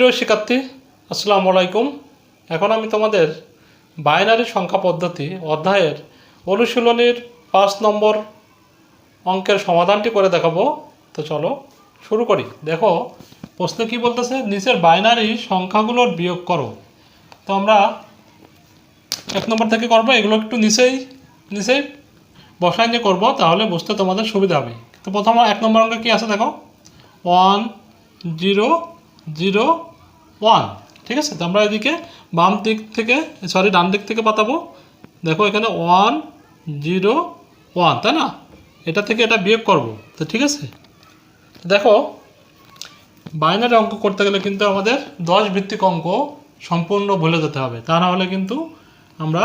প্রিয় শিক্ষার্থী, আসসালামু আলাইকুম। এখন আমি তোমাদের বাইনারি সংখ্যা পদ্ধতি অধ্যায়ের অনুশীলনীর পাঁচ নম্বর অঙ্কের সমাধানটি করে দেখাবো। তো চলো শুরু করি। দেখো, প্রশ্নে কি বলতেছে? নিচের বাইনারি সংখ্যাগুলোর বিয়োগ করো। তো আমরা এক নম্বর থেকে করব, এগুলো একটু নিচেই নিচেই বসায় নিয়ে করব, তাহলে বুঝতে তোমাদের সুবিধা হবে। তো প্রথম এক নম্বর অঙ্কে কী আছে দেখো? ওয়ান, জিরো জিরো ওয়ান ঠিক আছে? তো আমরা এদিকে বাম দিক থেকে সরি ডান দিক থেকে পাতাবো। দেখো এখানে ওয়ান জিরো ওয়ান তাই না? এটা থেকে এটা বিয়োগ করব। তো ঠিক আছে? দেখো, বাইনারি অঙ্ক করতে গেলে কিন্তু আমাদের দশ ভিত্তিক অঙ্ক সম্পূর্ণ ভুলে যেতে হবে। তা না হলে কিন্তু আমরা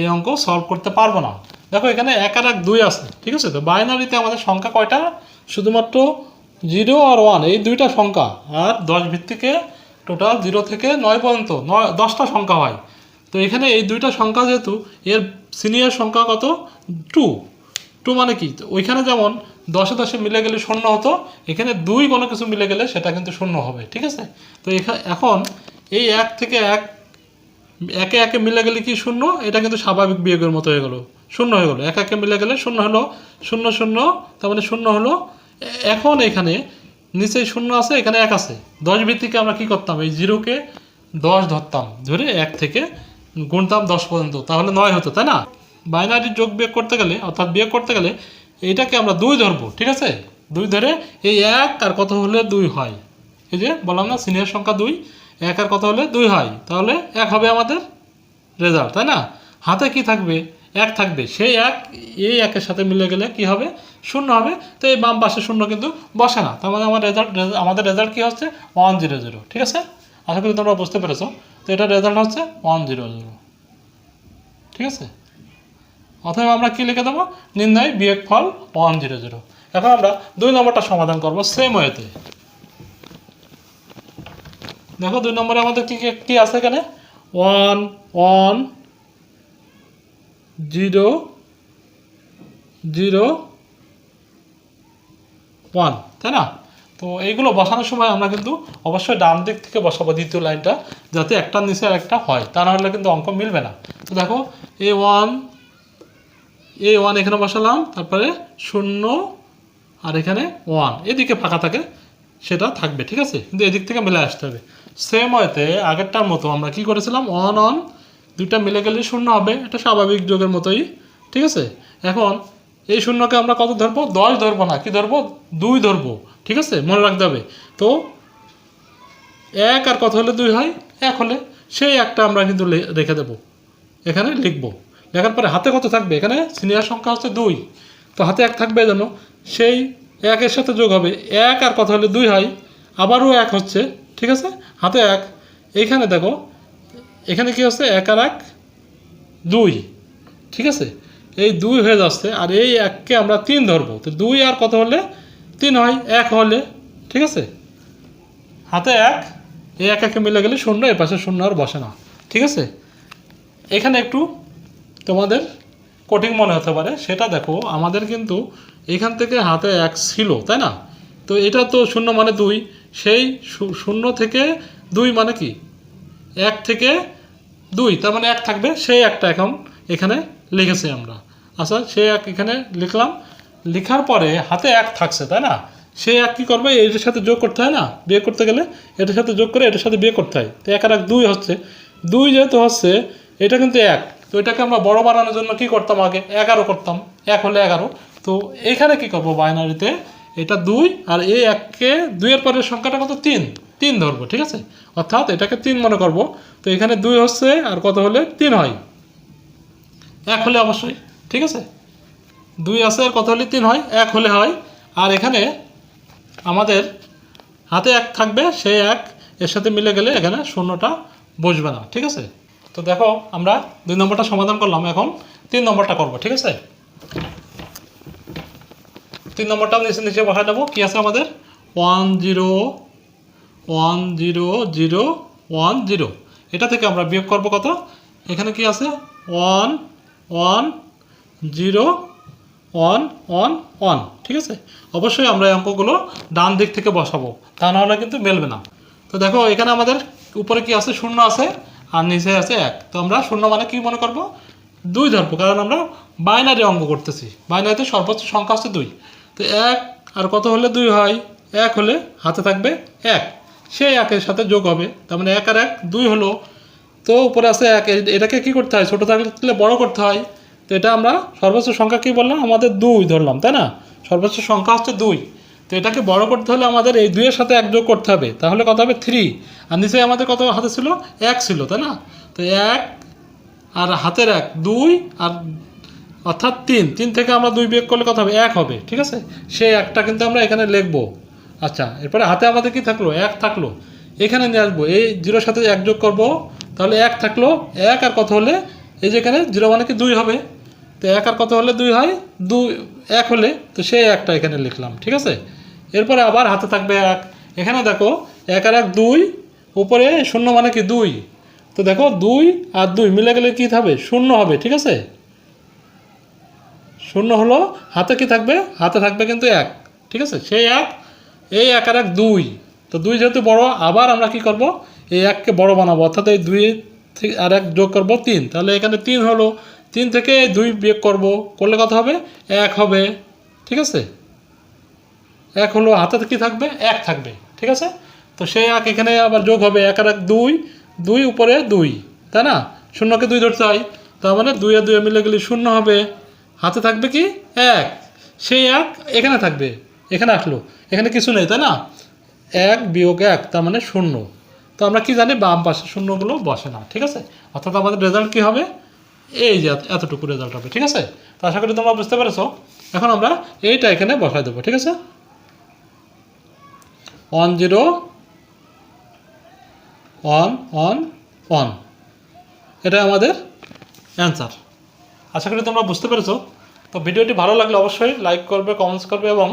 এই অঙ্ক সলভ করতে পারব না। দেখো এখানে এক আর এক দুই আছে। ঠিক আছে? তো বাইনারিতে আমাদের সংখ্যা কয়টা? শুধুমাত্র জিরো আর ওয়ান এই দুইটা সংখ্যা। আর দশ ভিত্তিকে টোটাল জিরো থেকে নয় পর্যন্ত, নয় দশটা সংখ্যা হয়। তো এখানে এই দুইটা সংখ্যা যেহেতু, এর সিনিয়র সংখ্যা কত? টু টু মানে কি? ওইখানে যেমন দশে দশে মিলে গেলে শূন্য হতো, এখানে দুই কোনো কিছু মিলে গেলে সেটা কিন্তু শূন্য হবে, ঠিক আছে? তো এখা- এখন এই এক থেকে এক, একে একে মিলে গেলে কি শূন্য? এটা কিন্তু স্বাভাবিক বিয়োগের মতো হয়ে গেলো। শূন্য হয়ে গেলো। এক একে মিলে গেলে শূন্য হলো, শূন্য শূন্য, তার মানে শূন্য হলো। এখন এখানে নিচেই শূন্য আছে, এখানে এক আছে। দশ ভিত্তিকে আমরা কি করতাম? এই জিরোকে দশ ধরতাম। ধরে এক থেকে গুনতাম দশ পর্যন্ত। তাহলে নয় হতো, তাই না? বাইনারি যোগ বিয়োগ করতে গেলে, অর্থাৎ বিয়োগ করতে গেলে এইটাকে আমরা দুই ধরবো, ঠিক আছে? দুই ধরে এই এক আর কত হলে দুই হয়? এই যে বললাম না, সিনিয়র সংখ্যা দুই, এক আর কত হলে দুই হয়? তাহলে এক হবে আমাদের রেজাল্ট, তাই না? হাতে কি থাকবে? এক থাকবে। সেই এক, এই একের সাথে মিলে গেলে কি হবে? শূন্য হবে। তো এই বাম পাশে শূন্য কিন্তু বসে না। তার মানে আমার রেজাল্ট আমাদের রেজাল্ট কি হচ্ছে? ওয়ান জিরো জিরো ঠিক আছে? আশা করি তোমরা বুঝতে পেরেছ। তো এটার রেজাল্ট হচ্ছে ওয়ান জিরো জিরো ঠিক আছে? অথবা আমরা কী লিখে দেবো? নির্ণয় বিয়োগ ফল ওয়ান জিরো জিরো এখন আমরা দুই নম্বরটা সমাধান করব সেম ওয়েতে দেখো দুই নম্বরে আমাদের কি- কি আছে এখানে? One one zero zero, one, তাই না? তো এইগুলো বসানোর সময় আমরা কিন্তু অবশ্যই ডান দিক থেকে বসাবো দ্বিতীয় লাইনটা, যাতে একটার নিচে আর একটা হয়। তা না হলে কিন্তু অঙ্ক মিলবে না। তো দেখো, এ ওয়ান এ ওয়ান এখানে বসালাম, তারপরে শূন্য, আর এখানে ওয়ান। এদিকে ফাঁকা থাকে, সেটা থাকবে, ঠিক আছে? কিন্তু এদিক থেকে মিলে আসতে হবে। সেম ওয়েতে আগেরটার মতো আমরা কি করেছিলাম? ওয়ান অন দুইটা মিলে গেলে শূন্য হবে, এটা স্বাভাবিক যোগের মতোই, ঠিক আছে? এখন এই শূন্যকে আমরা কত ধরবো? দশ ধরবো না, কি ধরবো? দুই ধরবো, ঠিক আছে? মনে রাখতে হবে। তো এক আর কত হলে দুই হয়? এক হলে সেই একটা আমরা কিন্তু রেখে দেবো। এখানে লিখব। লেখার পরে হাতে কত থাকবে? এখানে সিনিয়র সংখ্যা হচ্ছে দুই। তো হাতে এক থাকবে যেন সেই একের সাথে যোগ হবে। এক আর কত হলে দুই হয়? আবারও এক হচ্ছে, ঠিক আছে? হাতে এক। এইখানে দেখো এখানে কি হচ্ছে? এক আর এক, দুই। ঠিক আছে? এই দুই হয়ে যাচ্ছে আর এই এককে আমরা তিন ধরবো। তো দুই আর কত হলে? তিন হয় এক হলে। ঠিক আছে? হাতে এক, এই এক একে মিলে গেলে শূন্য এ পাশে শূন্য আর বসে না। ঠিক আছে? এখানে একটু তোমাদের কঠিন মনে হতে পারে। সেটা দেখো, আমাদের কিন্তু এখান থেকে হাতে এক ছিল, তাই না? তো এটা তো শূন্য মানে দুই। সেই শূন্য থেকে দুই মানে কি? এক থেকে দুই, তার মানে এক থাকবে, সেই একটা এখন এখানে লিখেছি আমরা। আচ্ছা সে এক এখানে লিখলাম। লেখার পরে হাতে এক থাকছে, তাই না? সে এক কী করবে? এটার সাথে যোগ করতে হয় না? বিয়ে করতে গেলে এটার সাথে যোগ করে এটার সাথে বিয়ে করতে হয়। তো এক আর এক দুই হচ্ছে। দুই যেহেতু হচ্ছে, এটা কিন্তু এক। তো এটাকে আমরা বড় বানানোর জন্য কি করতাম আগে? এগারো করতাম। এক হলে এগারো। তো এখানে কি করব? বাইনারিতে এটা দুই আর এই এককে দুইয়ের পরের সংখ্যাটা কত? তিন। তিন ধরবো, ঠিক আছে? অর্থাৎ এটাকে তিন মনে করব। তো এখানে দুই হচ্ছে আর কত হলে? তিন হয়। এক হলে অবশ্যই, ঠিক আছে? দুই আছে আর কত হলে? তিন হয়। এক হলে হয়। আর এখানে আমাদের হাতে এক থাকবে সেই এক এর সাথে মিলে গেলে এখানে শূন্যটা বসবে না, ঠিক আছে? তো দেখো, আমরা দুই নম্বরটা সমাধান করলাম। এখন তিন নম্বরটা করব, ঠিক আছে? তিন নম্বরটা নিচে নিচে বসা দেবো কী আছে আমাদের? One zero one zero zero, one zero. এটা থেকে আমরা বিয়োগ করব কত? এখানে কি আছে? One one, zero, one one one. ঠিক আছে? অবশ্যই আমরা এই অঙ্কগুলো ডান দিক থেকে বসাবো। তা নাহলে কিন্তু মেলবে না। তো দেখো, এখানে আমাদের উপরে কি আছে? শূন্য আছে আর নিচে আছে এক। তো আমরা শূন্য মানে কি মনে করব? দুই ধরবো, কারণ আমরা বাইনারি অঙ্ক করতেছি। বাইনারিতে সর্বোচ্চ সংখ্যা হচ্ছে দুই। তো এক, আর কত হলে দুই হয়? এক হলে হাতে থাকবে এক। সেই একের সাথে যোগ হবে। তার মানে এক আর এক, দুই হলো। তো উপরে আছে এক। এটাকে কি করতে হয়? ছোটো থাকলে বড় করতে হয়। তো এটা আমরা সর্বোচ্চ সংখ্যা কী বললাম? আমাদের দুই ধরলাম, তাই না? সর্বোচ্চ সংখ্যা হচ্ছে দুই। তো এটাকে বড় করতে হলে আমাদের এই দুইয়ের সাথে এক যোগ করতে হবে। তাহলে কত হবে? থ্রি আর নিচে আমাদের কত হাতে ছিল? এক ছিল, তাই না? তো এক আর হাতের এক, দুই আর অর্থাৎ তিন। তিন থেকে আমরা দুই বিয়োগ করলে কত হবে? এক হবে। ঠিক আছে? সেই একটা কিন্তু আমরা এখানে লিখব। আচ্ছা এরপরে হাতে আমাদের কি থাকল? এক থাকল। এখানে নিয়ে আসব। এই জিরোর সাথে এক যোগ করব। তাহলে এক থাকল। এক আর কত হলে? এই যে এখানে জিরো মানে কি দুই হবে? তো এক আর কত হলে দুই হয়? দুই, এক হলে। তো সেই একটা এখানে লিখলাম। ঠিক আছে? এরপরে আবার হাতে থাকবে এক। এখানে দেখো, এক আর এক দুই, উপরে শূন্য মানে কি দুই? তো দেখো, দুই আর দুই মিলে গেলে কী হবে? শূন্য হবে। ঠিক আছে? শূন্য হলো, হাতে কি থাকবে? হাতে থাকবে কিন্তু এক। ঠিক আছে? সেই এক, এই এক আর এক দুই। তো দুই যেহেতু বড়, আবার আমরা কি করব? এই এককে বড় বানাবো। অর্থাৎ এই দুই আর এক যোগ করব তিন। তাহলে এখানে তিন হলো। তিন থেকে দুই বিয়োগ করব। করলে কত হবে? এক হবে। ঠিক আছে? এক হলো, হাতে কি থাকবে? এক থাকবে। ঠিক আছে? তো সেই এক এখানে আবার যোগ হবে। এক আর এক দুই। দুই উপরে দুই। তাই না? শূন্যকে দুই ধরতে হয়। তার মানে দুই আর দুই মিলে গেলে শূন্য হবে। হাতে থাকবে কি? এক। সেই এক এখানে থাকবে, এখানে আসলো। এখানে কিছু নেই, তাই না? এক বিয়োগ এক, তার মানে শূন্য। তো আমরা কি জানি, বাম পাশে শূন্যগুলো বসে না, ঠিক আছে? অর্থাৎ আমাদের রেজাল্ট কি হবে? এই যে এতটুকু রেজাল্ট হবে, ঠিক আছে? তো আশা করি তোমরা বুঝতে পেরেছ। এখন আমরা এইটা এখানে বসাই দেবো, ঠিক আছে? One zero one one one এটা আমাদের অ্যান্সার আশা করি তোমরা বুঝতে পেরেছ। তো ভিডিওটি ভালো লাগলে অবশ্যই লাইক করবে কমেন্টস করবে এবং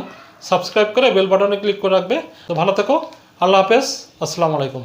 সাবস্ক্রাইব করে বেল বাটনে ক্লিক করে রাখবে। তো ভালো থেকো, আল্লাহ হাফেজ, আসসালামু আলাইকুম।